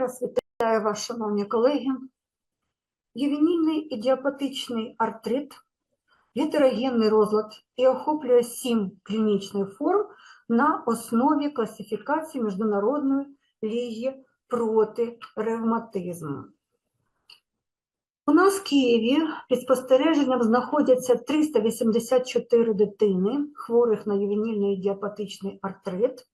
раз вітаю вас, шановні колеги. Ювенільний ідіопатичний артрит, гетерогенний розлад і охоплює сім клінічних форм на основі класифікації Міжнародної ліги проти ревматизму. У нас в Києві під спостереженням знаходяться 384 дитини, хворих на ювенільний ідіопатичний артрит.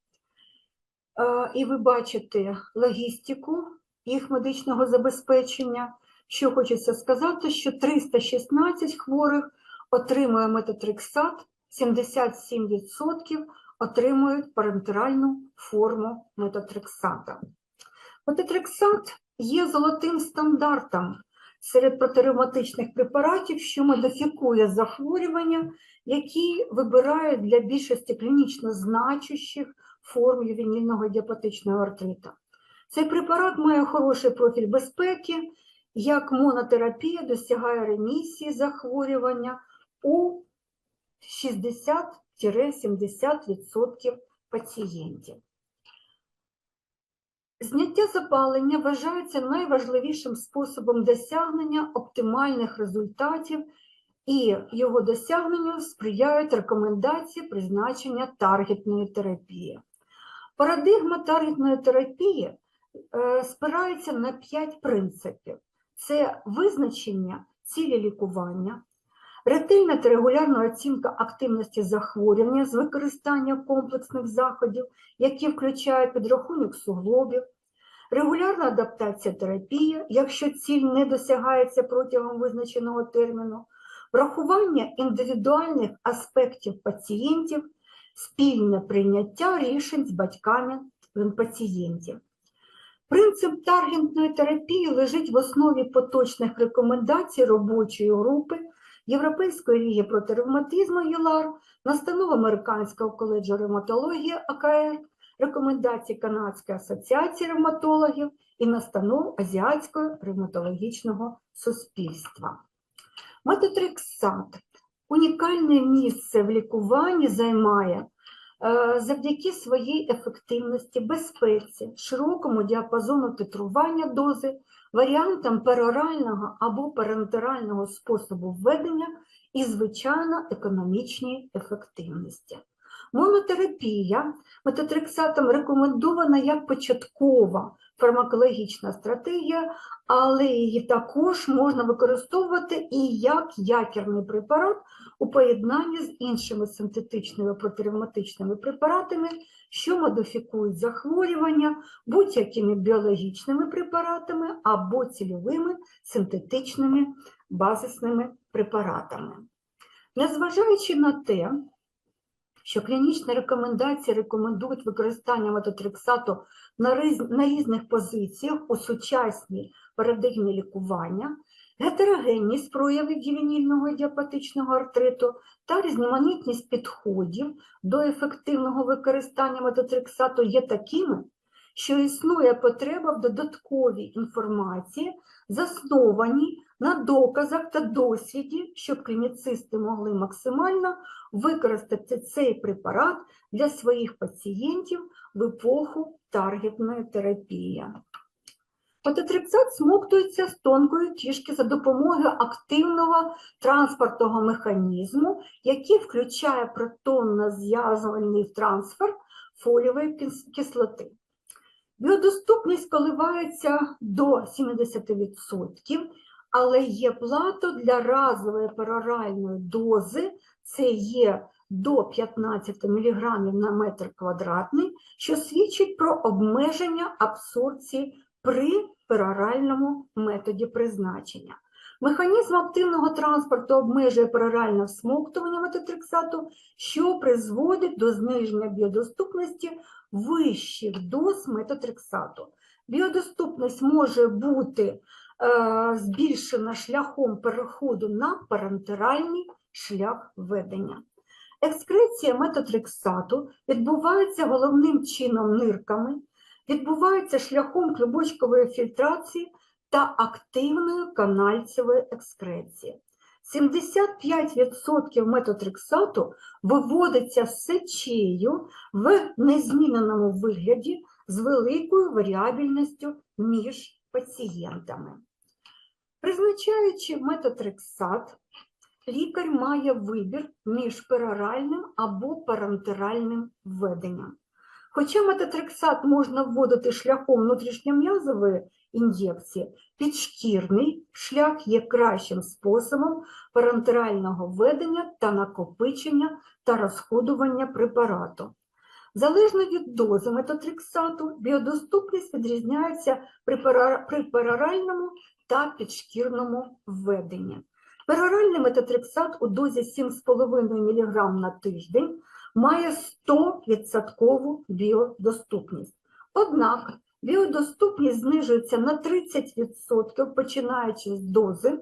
Е, І ви бачите логістику їх медичного забезпечення. Що хочеться сказати, що 316 хворих отримує метотрексат, 77% отримують парентеральну форму метотрексата. Метотрексат є золотим стандартом серед протиревматичних препаратів, що модифікує захворювання, які вибирають для більшості клінічно значущих форм ювенільного діапатичного артрита. Цей препарат має хороший профіль безпеки, як монотерапія досягає ремісії захворювання у 60-70% пацієнтів. Зняття запалення вважається найважливішим способом досягнення оптимальних результатів, і його досягненню сприяють рекомендації призначення таргетної терапії. Парадигма таргетної терапії е, спирається на 5 принципів: це визначення цілі лікування, ретельна та регулярна оцінка активності захворювання з використанням комплексних заходів, які включають підрахунок суглобів, регулярна адаптація терапії, якщо ціль не досягається протягом визначеного терміну, врахування індивідуальних аспектів пацієнтів, спільне прийняття рішень з батьками пацієнтів. Принцип таргетної терапії лежить в основі поточних рекомендацій робочої групи Європейської ліги проти ревматизму ЄЛАР, настанов Американського коледжу ревматології АКР, рекомендацій Канадської асоціації ревматологів і настанов Азіатського ревматологічного суспільства. Метотрексат унікальне місце в лікуванні займає е, завдяки своїй ефективності, безпеці, широкому діапазону титрування дози, варіантам перорального або парентерального способу введення і, звичайно, економічній ефективності. Монотерапія метотрексатом рекомендована як початкова фармакологічна стратегія, але її також можна використовувати і як якірний препарат у поєднанні з іншими синтетичними протиревматичними препаратами, що модифікують захворювання будь-якими біологічними препаратами або цільовими синтетичними базисними препаратами. Незважаючи на те, що клінічні рекомендації рекомендують використання метотрексату на, riz, на різних позиціях у сучасній парадигмі лікування, гетерогенність проявів ювенільного діапатичного артриту та різноманітність підходів до ефективного використання метотрексату є такими, що існує потреба в додатковій інформації, заснованій на доказах та досвіді, щоб клініцисти могли максимально використати цей препарат для своїх пацієнтів в епоху таргетної терапії. Метотрексат смоктується з тонкої кішки за допомогою активного транспортного механізму, який включає протонно-зв'язувальний трансфер фолієвої кис- кислоти. Біодоступність коливається до 70%, але є плато для разової пероральної дози, це є до 15 мг на метр квадратний, що свідчить про обмеження абсорбції при пероральному методі призначення. Механізм активного транспорту обмежує пероральне всмоктування метотрексату, що призводить до зниження біодоступності вищих доз метотрексату. Біодоступність може бути збільшена шляхом переходу на парентеральний шлях ведення. Екскреція метотрексату відбувається головним чином нирками, відбувається шляхом клубочкової фільтрації та активної канальцевої екскреції. 75% метотрексату виводиться сечею в незміненому вигляді з великою варіабільністю між пацієнтами. Призначаючи метотрексат, лікар має вибір між пероральним або парентеральним введенням. Хоча метотрексат можна вводити шляхом внутрішньом'язової ін'єкції, підшкірний шлях є кращим способом парентерального введення та накопичення та розходування препарату. Залежно від дози метотрексату, біодоступність відрізняється при пероральному та підшкірному введенні. Пероральний метотрексат у дозі 7,5 мг на тиждень має 100% біодоступність. Однак біодоступність знижується на 30%, починаючи з дози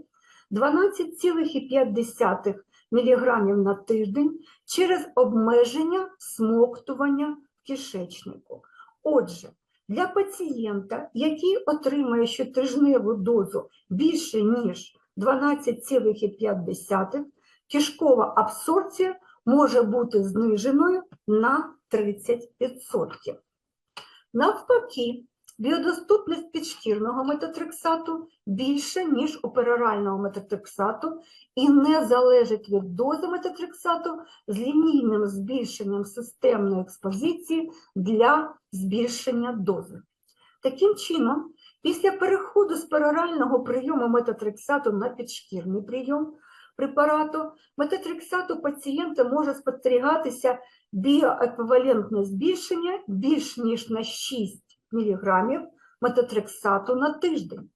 12,5 мг на тиждень через обмеження смоктування в кишечнику. Отже, для пацієнта, який отримає щотижневу дозу більше, ніж 12,5, кишкова абсорбція може бути зниженою на 30%. Навпаки, біодоступність підшкірного метотрексату більше, ніж у перорального метотрексату і не залежить від дози метотрексату з лінійним збільшенням системної експозиції для збільшення дози. Таким чином, після переходу з перорального прийому метотрексату на підшкірний прийом препарату, метотрексату пацієнта може спостерігатися біоеквівалентне збільшення більш ніж на 6 мг метотрексату на тиждень.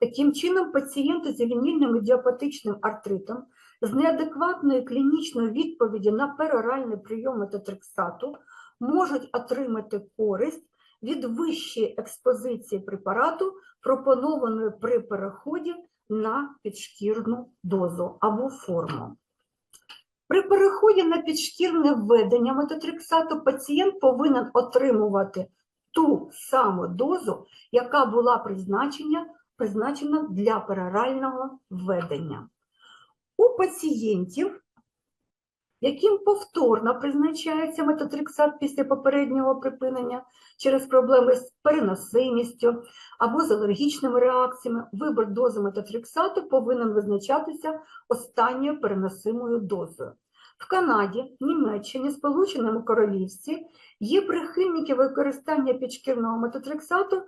Таким чином, пацієнти з вінільним ідіопатичним артритом з неадекватною клінічною відповіді на пероральний прийом метотрексату можуть отримати користь від вищої експозиції препарату, пропонованої при переході на підшкірну дозу або форму. При переході на підшкірне введення метотрексату пацієнт повинен отримувати ту саму дозу, яка була призначена, призначена для перорального введення. У пацієнтів, яким повторно призначається метотрексат після попереднього припинення через проблеми з переносимістю або з алергічними реакціями, вибір дози метотрексату повинен визначатися останньою переносимою дозою. В Канаді, Німеччині, Сполученому Королівстві є прихильники використання підшкірного метотрексату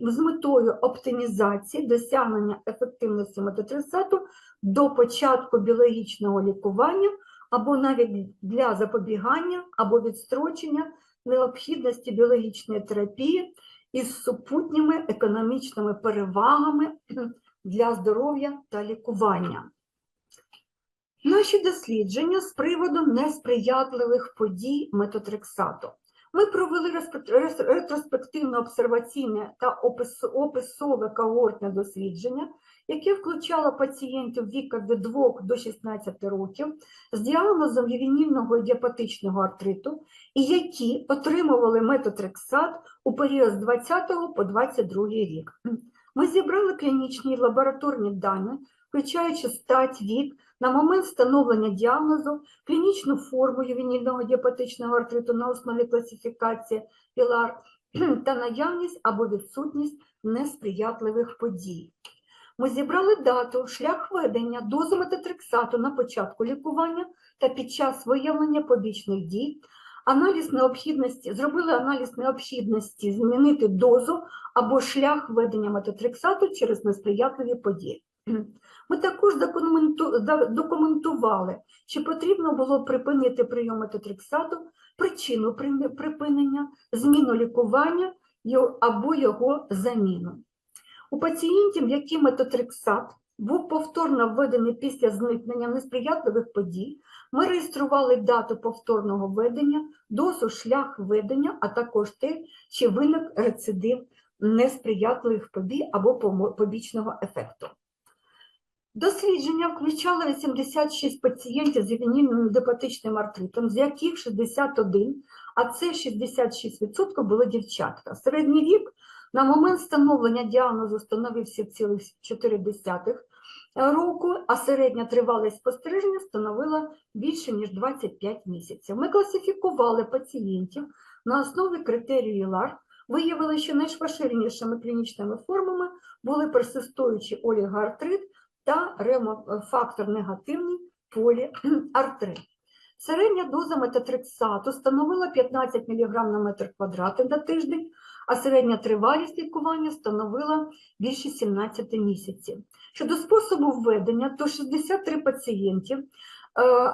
з метою оптимізації досягнення ефективності метотрексату до початку біологічного лікування або навіть для запобігання або відстрочення необхідності біологічної терапії із супутніми економічними перевагами для здоров'я та лікування. Наші дослідження з приводу несприятливих подій метотрексату. Ми провели респе- ретроспективно-обсерваційне та описове когортне дослідження, яке включало пацієнтів віком від 2 до 16 років з діагнозом вірінільного ідіопатичного артриту і які отримували метотрексат у період з 20 по 22 рік. Ми зібрали клінічні і лабораторні дані, включаючи стать, вік, на момент встановлення діагнозу, клінічну форму ювенільного діапатичного артриту на основі класифікації ПІЛАР та наявність або відсутність несприятливих подій. Ми зібрали дату, шлях ведення, дозу метотрексату на початку лікування та під час виявлення побічних дій, аналіз необхідності, зробили аналіз необхідності змінити дозу або шлях ведення метотрексату через несприятливі події. Ми також документували, чи потрібно було припинити прийом метотрексату, причину припинення, зміну лікування або його заміну. У пацієнтів, яким метотрексат був повторно введений після зникнення несприятливих подій, ми реєстрували дату повторного введення, дозу, шлях введення, а також те, чи виник рецидив несприятливих подій або побічного ефекту. Дослідження включало 86 пацієнтів з ювенільним депатичним артритом, з яких 61, а це 66% були дівчатка. Середній вік на момент встановлення діагнозу становив 7,4 року, а середня тривалість спостереження становила більше, ніж 25 місяців. Ми класифікували пацієнтів на основі критерію ЛАР виявили, що найпоширенішими клінічними формами були персистуючий олігоартрит та ремофактор негативний поліартрит. Середня доза метатрексату становила 15 мг на метр квадратний на тиждень, а середня тривалість лікування становила більше 17 місяців. Щодо способу введення, то 63 пацієнтів, е,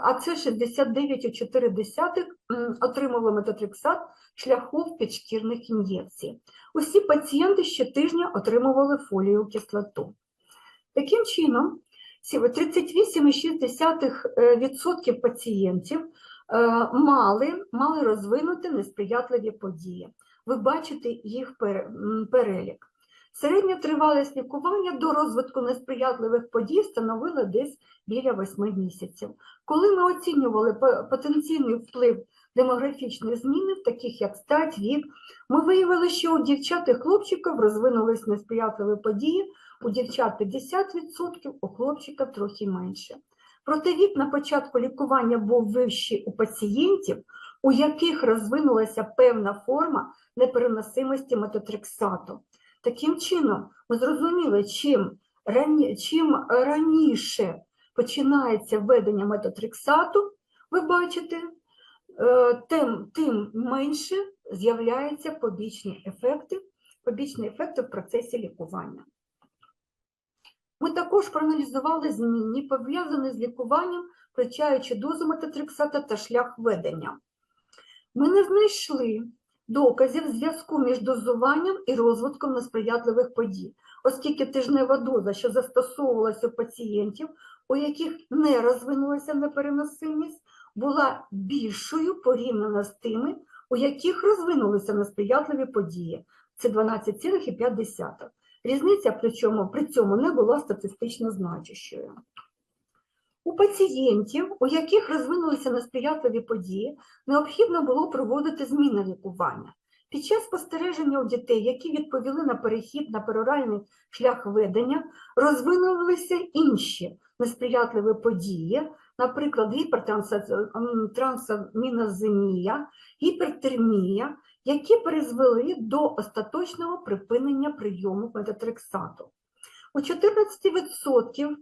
а це 69,4 м, отримали метатрексат шляхом підшкірних ін'єкцій. Усі пацієнти щотижня отримували фолію кислоту. Таким чином, сі- 38,6% пацієнтів е, мали, мали розвинути несприятливі події. Ви бачите їх перелік. Середня тривалість лікування до розвитку несприятливих подій становила десь біля 8 місяців. Коли ми оцінювали по- потенційний вплив демографічних змін, таких як стать, вік, ми виявили, що у дівчат і хлопчиків розвинулись несприятливі події, у дівчат 50%, у хлопчика трохи менше. Проте вік на початку лікування був вищий у пацієнтів, у яких розвинулася певна форма непереносимості метотрексату. Таким чином, ми зрозуміли, чим, рані, чим раніше починається введення метотрексату, ви бачите, тим, тим менше з'являються побічні ефекти, побічні ефекти в процесі лікування. Ми також проаналізували змінні, пов'язані з лікуванням, включаючи дозу метотрексата та шлях ведення. Ми не знайшли доказів зв'язку між дозуванням і розвитком несприятливих подій, оскільки тижнева доза, що застосовувалася у пацієнтів, у яких не розвинулася непереносимість, була більшою порівняно з тими, у яких розвинулися несприятливі події. Це 12,5. Різниця при цьому, при цьому не була статистично значущою. У пацієнтів, у яких розвинулися несприятливі події, необхідно було проводити зміни лікування. Під час спостереження у дітей, які відповіли на перехід на пероральний шлях ведення, розвинулися інші несприятливі події, наприклад, гіпертрансаміноземія, гіпертермія, які призвели до остаточного припинення прийому метотрексату. У 14% е,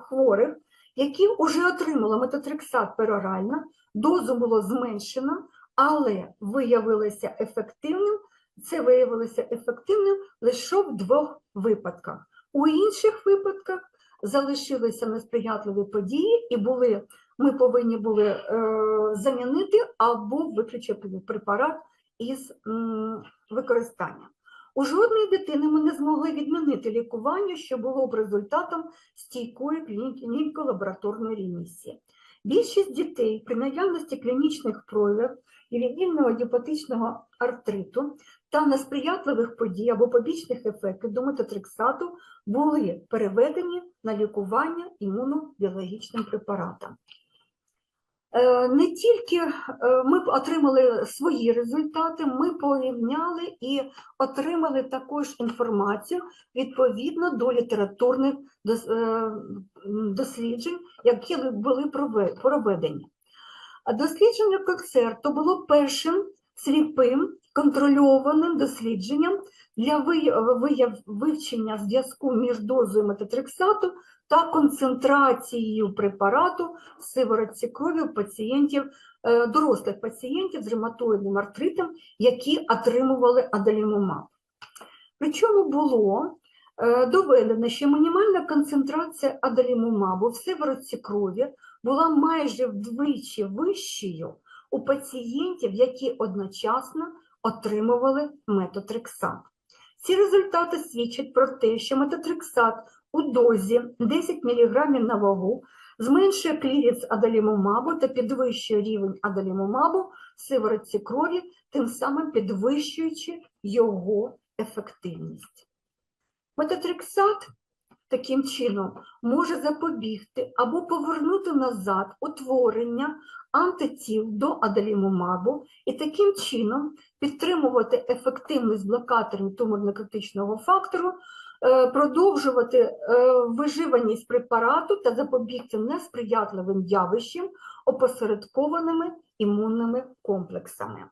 хворих, які вже отримали метотрексат перорально, дозу було зменшено, але виявилося ефективним. Це виявилося ефективним лише в двох випадках. У інших випадках залишилися несприятливі події, і були, ми повинні були е, замінити або виключити препарат із м, використання. У жодної дитини ми не змогли відмінити лікування, що було б результатом стійкої клініко-лабораторної ремісії. Більшість дітей при наявності клінічних проявів і віддільного діапатичного артриту та несприятливих подій або побічних ефектів до метотрексату були переведені на лікування імунобіологічним препаратом. Е, Не тільки е, ми отримали свої результати, ми порівняли і отримали також інформацію відповідно до літературних е, досліджень, які були проведені. Дослідження концерту було першим сліпим контрольованим дослідженням для вивчення зв'язку між дозою метотрексату та концентрацією препарату в сиворотці крові у пацієнтів, е, дорослих пацієнтів з ревматоїдним артритом, які отримували адалімумаб. Причому було е, доведено, що мінімальна концентрація адалімумабу в сиворотці крові була майже вдвічі вищою у пацієнтів, які одночасно отримували метотрексат. Ці результати свідчать про те, що метотрексат у дозі 10 мг на вагу зменшує кліріц адалімумабу та підвищує рівень адалімумабу в сиворотці крові, тим самим підвищуючи його ефективність. Метотрексат таким чином може запобігти або повернути назад утворення антитіл до адалімумабу і таким чином підтримувати ефективність блокаторів туморно-критичного фактору, е, продовжувати е, виживаність препарату та запобігти несприятливим явищам опосередкованими імунними комплексами.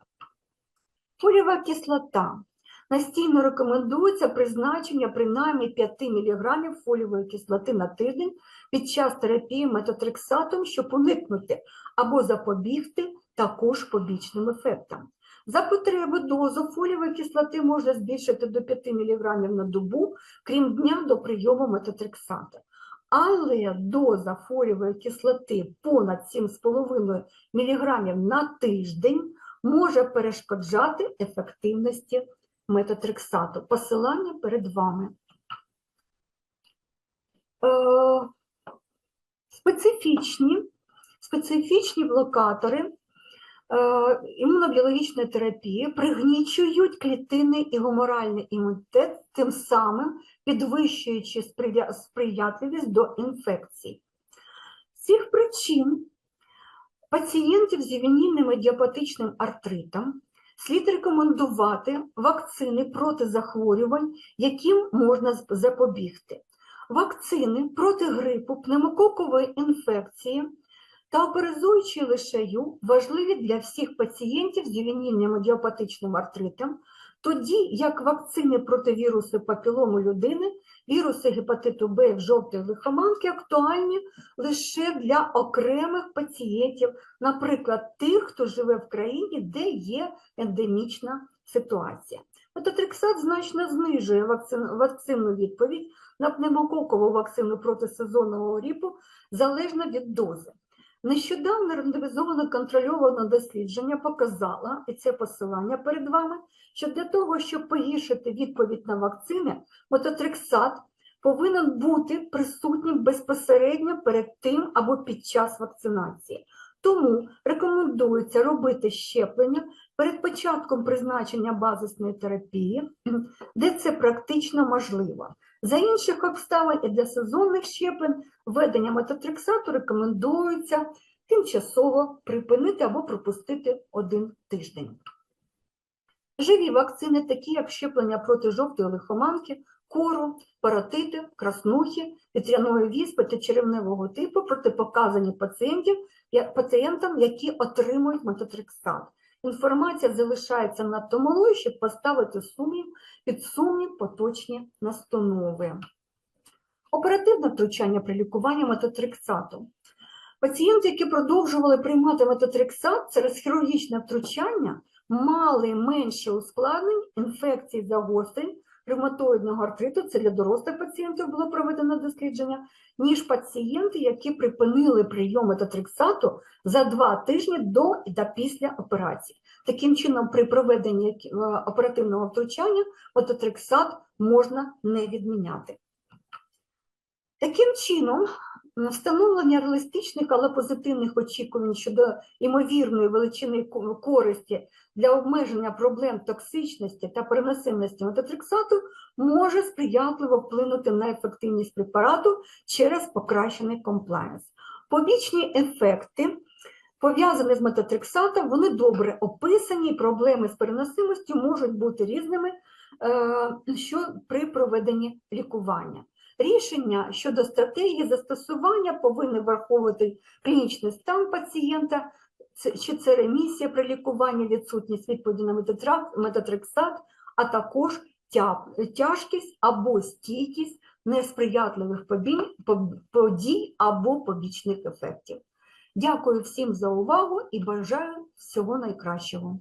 Фолієва кислота. Настійно рекомендується призначення принаймні 5 мг фолієвої кислоти на тиждень під час терапії метотрексатом, щоб уникнути або запобігти також побічним ефектам. За потреби дозу фолієвої кислоти можна збільшити до 5 мг на добу, крім дня до прийому метотрексату. Але доза фолієвої кислоти понад 7,5 мг на тиждень може перешкоджати ефективності метотрексату. Посилання перед вами. Е, Специфічні, специфічні блокатори е, імунобіологічної терапії пригнічують клітинний і гуморальний імунітет, тим самим підвищуючи сприятливість до інфекцій. З цих причин пацієнтів з ювенільним ідіопатичним артритом слід рекомендувати вакцини проти захворювань, яким можна запобігти. Вакцини проти грипу, пневмококової інфекції та оперизуючої лишаю важливі для всіх пацієнтів з ювенільним ідіопатичним артритом, тоді як вакцини проти вірусу папілому людини, віруси гепатиту Б в жовтої лихоманки актуальні лише для окремих пацієнтів, наприклад, тих, хто живе в країні, де є ендемічна ситуація. Метотрексат значно знижує вакцинну відповідь на пневмококову вакцину проти сезонного грипу залежно від дози. Нещодавно рандомізоване контрольоване дослідження показало, і це посилання перед вами, що для того, щоб погіршити відповідь на вакцини, метотрексат повинен бути присутнім безпосередньо перед тим або під час вакцинації. Тому рекомендується робити щеплення перед початком призначення базисної терапії, де це практично можливо. За інших обставин і для сезонних щеплень введення метотрексату рекомендується тимчасово припинити або пропустити один тиждень. Живі вакцини, такі як щеплення проти жовтої лихоманки, кору, паротити, краснухи, вітряної віспи та черевневого типу протипоказані пацієнтів, пацієнтам, які отримують метотрексат. Інформація залишається надто малою, щоб поставити сумнів, під сумнів поточні настанови. Оперативне втручання при лікуванні метотрексату. Пацієнти, які продовжували приймати метотрексат через хірургічне втручання, мали менше ускладнень, інфекцій загострень, ревматоїдного артриту, це для дорослих пацієнтів було проведено дослідження, ніж пацієнти, які припинили прийом метотрексату за два тижні до та після операції. Таким чином, при проведенні е, оперативного втручання метотрексат можна не відміняти. Таким чином, встановлення реалістичних, але позитивних очікувань щодо ймовірної величини користі для обмеження проблем токсичності та переносимості метотрексату може сприятливо вплинути на ефективність препарату через покращений комплаєнс. Побічні ефекти, пов'язані з метотрексатом, вони добре описані, проблеми з переносимостю можуть бути різними е, що при проведенні лікування. Рішення щодо стратегії застосування повинні враховувати клінічний стан пацієнта, чи це ремісія при лікуванні, відсутність відповіді на метотра- а також тяжкість або стійкість несприятливих подій або побічних ефектів. Дякую всім за увагу і бажаю всього найкращого.